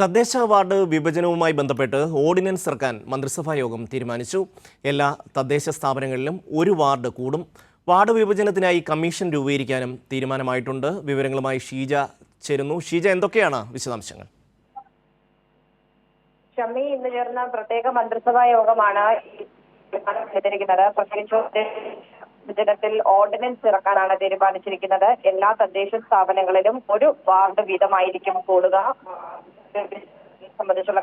തദ്ദേശ വാർഡ് വിഭജനവുമായി ബന്ധപ്പെട്ട് ഓർഡിനൻസ് ഇറക്കാൻ മന്ത്രിസഭാ യോഗം തീരുമാനിച്ചു. എല്ലാ തദ്ദേശ സ്ഥാപനങ്ങളിലും ഒരു വാർഡ് കൂടും. വാർഡ് വിഭജനത്തിനായി കമ്മീഷൻ രൂപീകരിക്കാനും തീരുമാനമായിട്ടുണ്ട്. വിവരങ്ങളുമായി ഷീജ ചേരുന്നു. ഷീജ എന്തൊക്കെയാണ് വിശദാംശങ്ങൾ? ഷമ്മി ഇന്ന് ചേർന്ന പ്രത്യേക മന്ത്രിസഭാ യോഗമാണ് ഈ തീരുമാനം എടുത്തിരിക്കുന്നത്. പ്രത്യേകിച്ച് വിഭജനത്തിൽ ഓർഡിനൻസ് ഇറക്കാനാണ് തീരുമാനിച്ചിരിക്കുന്നത്. എല്ലാ തദ്ദേശ സ്ഥാപനങ്ങളിലും ഒരു വാർഡ് വീതമായിരിക്കും കൂടുക. സംബന്ധിച്ചുള്ള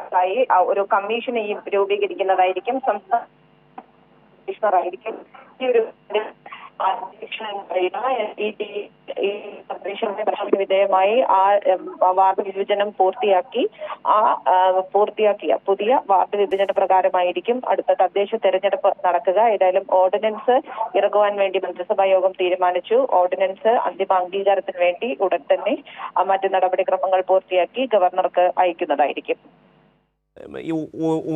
ഒരു കമ്മീഷൻ ഈ രൂപീകരിക്കുന്നതായിരിക്കും സംസ്ഥാന കമ്മീഷണറായിരിക്കും ഈ ഒരു അധ്യക്ഷൻ പറയുന്ന ഈ പ്രശ്നത്തിന് വിധേയമായി ആ വാർഡ് വിഭജനം പൂർത്തിയാക്കി ആ പൂർത്തിയാക്കിയ പുതിയ വാർഡ് വിഭജന പ്രകാരമായിരിക്കും അടുത്ത തദ്ദേശ തെരഞ്ഞെടുപ്പ് നടക്കുക. ഏതായാലും ഓർഡിനൻസ് ഇറക്കുവാൻ വേണ്ടി മന്ത്രിസഭാ യോഗം തീരുമാനിച്ചു. ഓർഡിനൻസ് അന്തിമ അംഗീകാരത്തിന് വേണ്ടി ഉടൻ തന്നെ മറ്റ് നടപടിക്രമങ്ങൾ പൂർത്തിയാക്കി ഗവർണർക്ക് അയക്കുന്നതായിരിക്കും.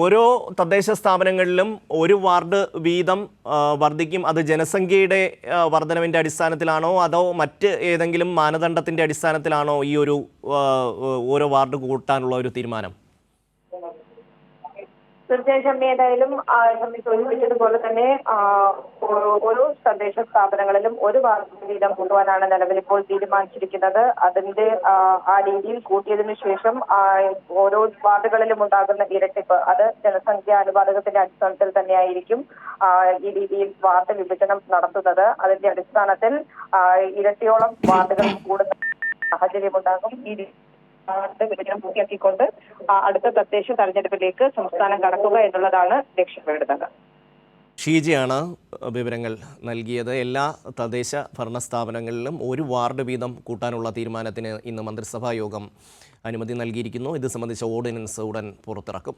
ഓരോ തദ്ദേശ സ്ഥാപനങ്ങളിലും ഒരു വാർഡ് വീതം വർദ്ധിക്കും. അത് ജനസംഖ്യയുടെ വർധനവിന്റെ അടിസ്ഥാനത്തിലാണോ? അതോ മറ്റ് ഏതെങ്കിലും മാനദണ്ഡത്തിന്റെ അടിസ്ഥാനത്തിലാണോ ഈ ഒരു ഓരോ വാർഡ് കൂട്ടാനുള്ള ഒരു തീരുമാനം? തീർച്ചയായും ഷമ്മി ഏതായാലും ഷമ്മി സൂചിപ്പിച്ചതുപോലെ തന്നെ ഓരോ- തദ്ദേശ സ്ഥാപനങ്ങളിലും ഒരു വാർഡ് വീതം കൂട്ടുവാനാണ് നിലവിൽ ഇപ്പോൾ തീരുമാനിച്ചിരിക്കുന്നത്. അതിന്റെ ആ, രീതിയിൽ കൂട്ടിയതിനു ശേഷം ഓരോ വാർഡുകളിലും ഉണ്ടാകുന്ന ഇരട്ടിപ്പ് അത് ജനസംഖ്യ അനുപാതകത്തിന്റെ അടിസ്ഥാനത്തിൽ തന്നെയായിരിക്കും ഈ രീതിയിൽ വാർഡ് വിഭജനം നടത്തുന്നത്. അതിന്റെ അടിസ്ഥാനത്തിൽ ഇരട്ടിയോളം ഇരട്ടിയോളം വാർഡുകൾ കൂടുതൽ സാഹചര്യമുണ്ടാകും. ഈ വിഭജനം പൂർത്തിയാക്കിക്കൊണ്ട് അടുത്ത തദ്ദേശ തെരഞ്ഞെടുപ്പിലേക്ക് സംസ്ഥാനം കടക്കുക എന്നുള്ളതാണ് ലക്ഷ്യമിടുന്നത് ഷീജയാണ് വിവരങ്ങൾ നൽകിയത്. എല്ലാ തദ്ദേശ ഭരണ സ്ഥാപനങ്ങളിലും ഒരു വാർഡ് വീതം കൂട്ടാനുള്ള തീരുമാനത്തിന് ഇന്ന് മന്ത്രിസഭാ യോഗം അനുമതി നൽകിയിരിക്കുന്നു. ഇത് സംബന്ധിച്ച ഓർഡിനൻസ് ഉടൻ പുറത്തിറക്കും.